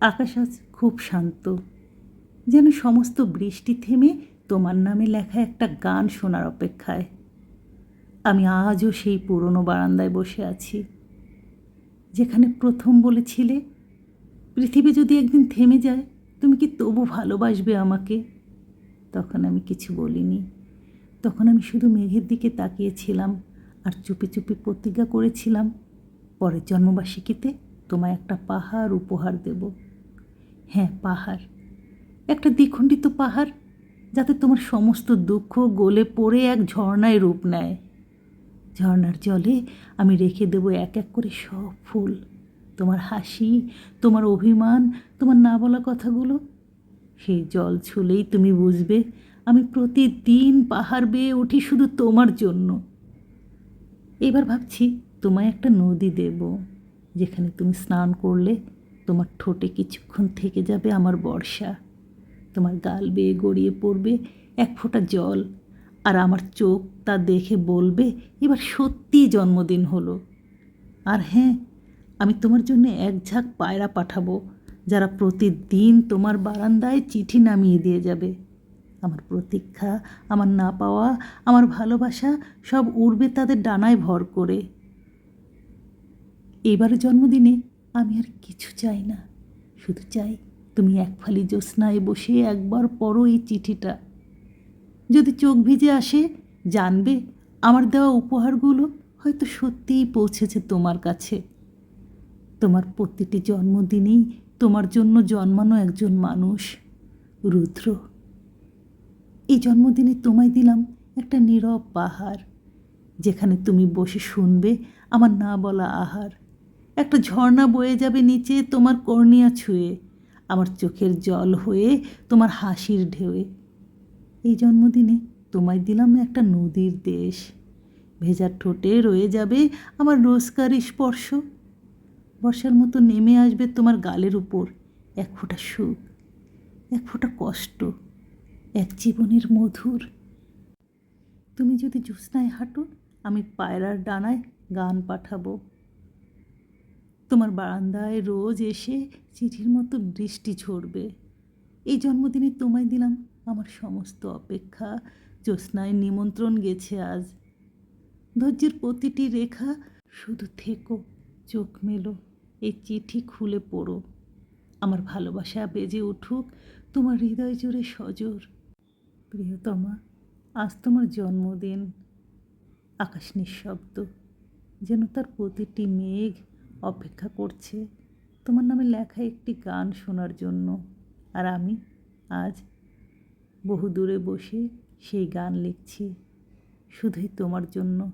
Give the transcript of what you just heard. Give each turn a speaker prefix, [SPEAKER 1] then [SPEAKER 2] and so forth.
[SPEAKER 1] আকাশ আজ খুব শান্ত। যেন সমস্ত বৃষ্টি থেমে তোমার নামে লেখা একটা গান শোনার অপেক্ষায়। আমি আজও সেই পুরনো বারান্দায় বসে আছি, যেখানে প্রথম বলেছিলে, পৃথিবী যদি একদিন থেমে যায়, তুমি কি তবু ভালোবাসবে আমাকে? তখন আমি কিছু বলিনি। তখন আমি শুধু মেঘের দিকে তাকিয়েছিলাম আর চুপি চুপি প্রতিজ্ঞা করেছিলাম, পরের জন্মবার্ষিকীতে তোমায় একটা পাহাড় উপহার দেব। হ্যাঁ পাহাড়। একটা দ্বিখণ্ডিত পাহাড়, যাতে তোমার সমস্ত দুঃখ গলে পড়ে এক ঝর্ণায় রূপ নেয়। ঝর্ণার জলে আমি রেখে দেবো এক এক করে সব ফুল। তোমার হাসি, তোমার অভিমান, তোমার না বলা কথাগুলো। সেই জল ছুলেই তুমি বুঝবে, আমি প্রতিদিন পাহাড় বেয়ে উঠি শুধু তোমার জন্য। এবার ভাবছি, তোমায় একটা নদী দেব, যেখানে তুমি স্নান করলে তোমার ঠোঁটে কিছুক্ষণ থেকে যাবে আমার বর্ষা। তোমার গাল বেয়ে গড়িয়ে পড়বে এক ফোঁটা জল, আর আমার চোখ তা দেখে বলবে, এবার সত্যিই জন্মদিন হলো। আর হ্যাঁ আমি তোমার জন্য এক ঝাঁক পায়রা পাঠাবো, যারা প্রতিদিন তোমার বারান্দায় চিঠি নামিয়ে দিয়ে যাবে। আমার প্রতীক্ষা, আমার না পাওয়া, আমার ভালোবাসা সব উড়বে তাদের ডানায় ভর করে। এবার জন্মদিনে আমি আর কিছু চাই না। শুধু চাই তুমি এক ফালি জ্যোৎস্নায় বসে একবার পড়ো এই চিঠিটা। যদি চোখ ভিজে আসে, জানবে আমার দেওয়া উপহারগুলো হয়তো সত্যিই পৌঁছেছে তোমার কাছে। তোমার প্রতিটি জন্মদিনেই তোমার জন্য জন্মানো একজন মানুষ, রুদ্র। এই জন্মদিনে তোমায় দিলাম একটা নীরব পাহাড়, যেখানে তুমি বসে শুনবে আমার না বলা আহার। একটা ঝর্ণা বয়ে যাবে নিচে তোমার কর্নিয়া ছুঁয়ে। আমার চোখের জল হয়ে তোমার হাসির ঢেউয়ে। এই জন্মদিনে তোমায় দিলাম একটা নদীর দেশ। ভেজার ঠোঁটে রয়ে যাবে আমার রোজকার স্পর্শ। বর্ষার মতো নেমে আসবে তোমার গালের উপর এক ফোঁটা সুখ, এক ফোঁটা কষ্ট, এক জীবনের মধুর। তুমি যদি জ্যোৎস্নায় হাঁটো, আমি পায়রার ডানায় গান পাঠাবো। তোমার বারান্দায় রোজ এসে চিঠির মতো বৃষ্টি ঝরবে। এই জন্মদিনে তোমায় দিলাম আমার সমস্ত অপেক্ষা। জ্যোৎস্নায় নিমন্ত্রণ গেছে আজ। ধৈর্যের প্রতিটি রেখা শুধু থেকো, চোখ মেলো, এই চিঠি খুলে পড়ো। আমার ভালোবাসা বেজে উঠুক, তোমার হৃদয় জুড়ে সজোর। প্রিয়তমা, আজ তোমার জন্মদিন। আকাশ নিঃশব্দ, যেন তার প্রতিটি মেঘ অপেক্ষা করছে। তোমার নামে লেখা একটি গান শোনার জন্য। আর আমি আজ বহু দূরে বসে সেই গান লিখছি। শুধুই তোমার জন্য।